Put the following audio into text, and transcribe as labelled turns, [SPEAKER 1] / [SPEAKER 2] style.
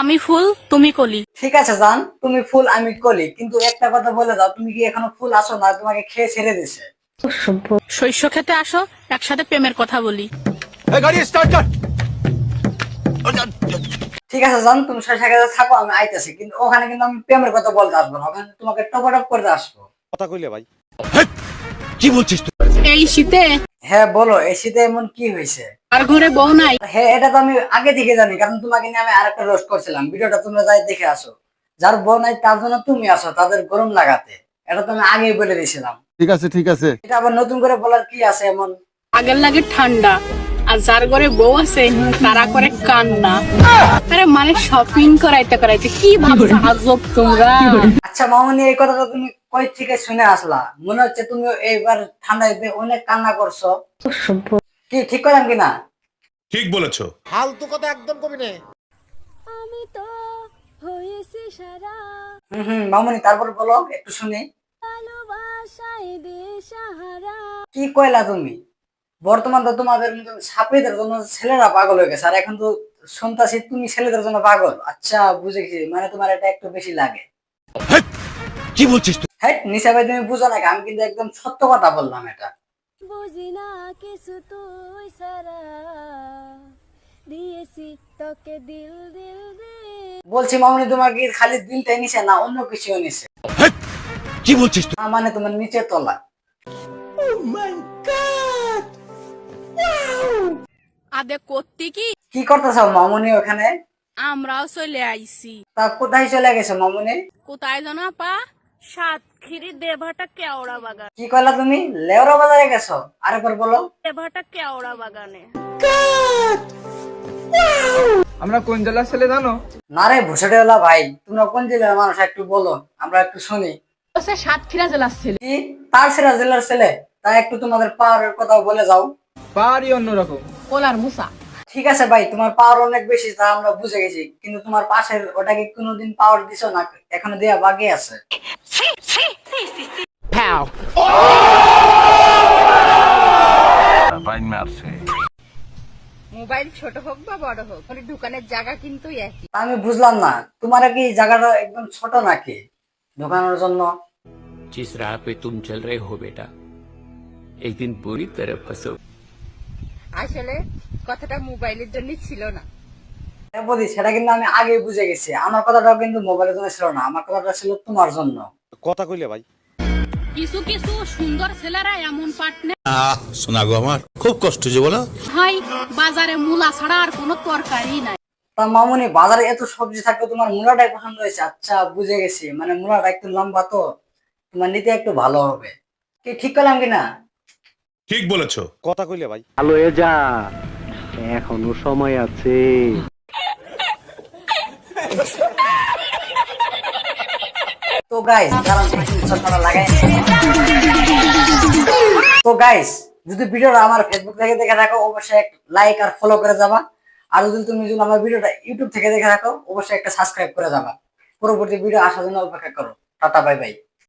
[SPEAKER 1] আমি ফুল তুমি কলি।
[SPEAKER 2] ঠিক আছে জান তুমি ফুল আমি কলি। কিন্তু একটা কথা বলে দাও তুমি কি এখনও ফুল আসো না? তোমাকে খেয়ে ছেড়ে দিছে?
[SPEAKER 1] শস্য খেতে আসো একসাথে প্রেমের কথা বলি।
[SPEAKER 3] গাড়ি স্টার্ট
[SPEAKER 2] ঠিক আছে জান তুমি শশা খেতে থাকো আমি আইতেছি। কিন্তু ওখানে কিন্তু আমি প্রেমের কথা বলতে আসব না। ওখানে তোমাকে টপটপ করতে আসব।
[SPEAKER 3] কথা কইলে ভাই। কি বলছিস তুই?
[SPEAKER 1] এই শীতে
[SPEAKER 2] হ্যাঁ বলো এই শীতে এমন কি হয়েছে?
[SPEAKER 1] আর ঘরে বউ নাই?
[SPEAKER 2] হ্যাঁ এটা তো আমি আগে থেকে জানি কারণ তোমাকে নিয়ে আমি আরেকটা রোস্ট করছিলাম। ভিডিওটা তোমরা যাই দেখে আসো। যার বউ নাই তার জন্য তুমি আসো তাদের গরম লাগাতে। এটা তো আমি আগেই বলে দিয়েছিলাম।
[SPEAKER 4] ঠিক আছে ঠিক আছে।
[SPEAKER 2] এটা আবার নতুন করে বলার কি আছে এমন?
[SPEAKER 1] আগের লাগে ঠান্ডা আর যার ঘরে বউ আছে তারা করে কান্না। আরে মানে শপিং করাইতে করাইতে কি ভাবছ? আজব তোমরা।
[SPEAKER 2] আচ্ছা মামনি এই কথাটা তুমি কই থেকে শুনে আসলা? মনে হচ্ছে তুমি এইবার ঠান্ডায় অনেক কান্না করছ। কি ঠিক করলাম কিনা
[SPEAKER 5] ঠিক বলেছ।
[SPEAKER 3] ফালতু কথা একদম কবি নে।
[SPEAKER 6] আমি তো হয়েছি সারা।
[SPEAKER 2] হম হম মামনি তারপর বলো একটু শুনি।
[SPEAKER 6] ভালোবাসায় দিশাহারা।
[SPEAKER 2] কি কইলা তুমি? বর্তমান তো তোমাদের মতন ছাত্রীদের জন্য ছেলেরা পাগল হয়ে গেছে আর এখন তো শুনতাছি তুমি ছেলেদের জন্য পাগল। আচ্ছা বুঝেছি মানে তোমার এটা একটু বেশি লাগে।
[SPEAKER 3] কি বলছিস তুই?
[SPEAKER 2] হ্যাঁ নিশা ভাই তুমি বুঝো না আমি কিন্তু একদম সত্য কথা বললাম এটা।
[SPEAKER 6] বুঝি না কিছু তুই সারা দিয়েছি তোকে দিল দিল
[SPEAKER 2] বলছি মামনি তোমার কি খালি দিলটাই নিছে না অন্য কিছুও নিছে?
[SPEAKER 3] কি বলছিস তুই?
[SPEAKER 2] মানে তোমার নিচে তলা।
[SPEAKER 1] আদে করতে কি?
[SPEAKER 2] কি করতেছ মামনি ওখানে?
[SPEAKER 1] আমরাও চলে আইছি।
[SPEAKER 2] তা কোথায় চলে গেছো মামনি?
[SPEAKER 1] কোথায় জানা পা সাতক্ষীরি দেভাটা কেওড়া বাগান।
[SPEAKER 2] কি কইলা তুমি? লেওরা বাজারে গেছো? আরেকবার বলো।
[SPEAKER 1] দেভাটা কেওড়া বাগানে।
[SPEAKER 7] আমরা কোন জেলার ছেলে জানো?
[SPEAKER 2] না রে ভুসেটেওয়ালা ভাই তোমরা কোন জেলার মানুষ একটু বলো আমরা একটু শুনি।
[SPEAKER 1] সে সাতক্ষীরা জেলার ছেলে।
[SPEAKER 2] কি? তার সেরা জেলার ছেলে? তা একটু তোমাদের পাওয়ারের কথা বলে যাও।
[SPEAKER 7] পাহাড়ি অন্যরকম।
[SPEAKER 1] কোলার মুসা।
[SPEAKER 2] ঠিক আছে ভাই তোমার পাওয়ার অনেক বেশি তা আমরা বুঝে গেছি। কিন্তু তোমার পাশের ওটাকে কোনোদিন পাওয়ার দিছো না? এখনও দেয়া বাকি আছে।
[SPEAKER 8] মোবাইল ছোট হোক বা বড় হোক ওর দোকানের জায়গা কিন্তু একই
[SPEAKER 2] তা আমি বুঝলাম না তোমার কি এই জায়গাটা একদম ছোট নাকি ঢোকানোর জন্য
[SPEAKER 9] जिस राह पे तुम चल रहे हो बेटा एक दिन बुरी तरह फंसो
[SPEAKER 8] আসলে কথাটা মোবাইলের জন্য ছিল না
[SPEAKER 2] হ্যাঁ বলি সেটা কিন্তু আমি আগেই বুঝে গেছি আমার কথাটাও কিন্তু মোবাইলের জন্য ছিল না আমার কথাটা ছিল তোমার জন্য
[SPEAKER 3] কথা কইলে ভাই
[SPEAKER 1] কিছু কিছু সুন্দর ছেলেরা এমন পার্টনার
[SPEAKER 5] শোনা গো আমার খুব কষ্ট যে বলো।
[SPEAKER 1] হয় বাজারে মূলা ছাড়া আর কোনো তরকারি নাই।
[SPEAKER 2] তা মামুনি বাজারে এত সবজি থাকবে তোমার মূলাটাই পছন্দ হয়েছে। আচ্ছা বুঝে গেছি। মানে মূলাটা একটু লম্বা তো তোমার নিতে একটু ভালো হবে। কি ঠিক করলাম কিনা?
[SPEAKER 5] ঠিক বলেছ।
[SPEAKER 3] কথা কইলে ভাই।
[SPEAKER 10] ভালো হয়ে যা। এখনও সময় আছে।
[SPEAKER 2] তো গাইস লাগাই তো গাইস যদি ভিডিওটা আমার ফেসবুক থেকে দেখে থাকো, অবশ্যই লাইক আর ফলো করে যাবা। আর যদি তুমি যদি আমার ভিডিওটা ইউটিউব থেকে দেখে থাকো, অবশ্যই একটা সাবস্ক্রাইব করে যাবা। পরবর্তী ভিডিও আসার জন্য অপেক্ষা করো। Tata bye bye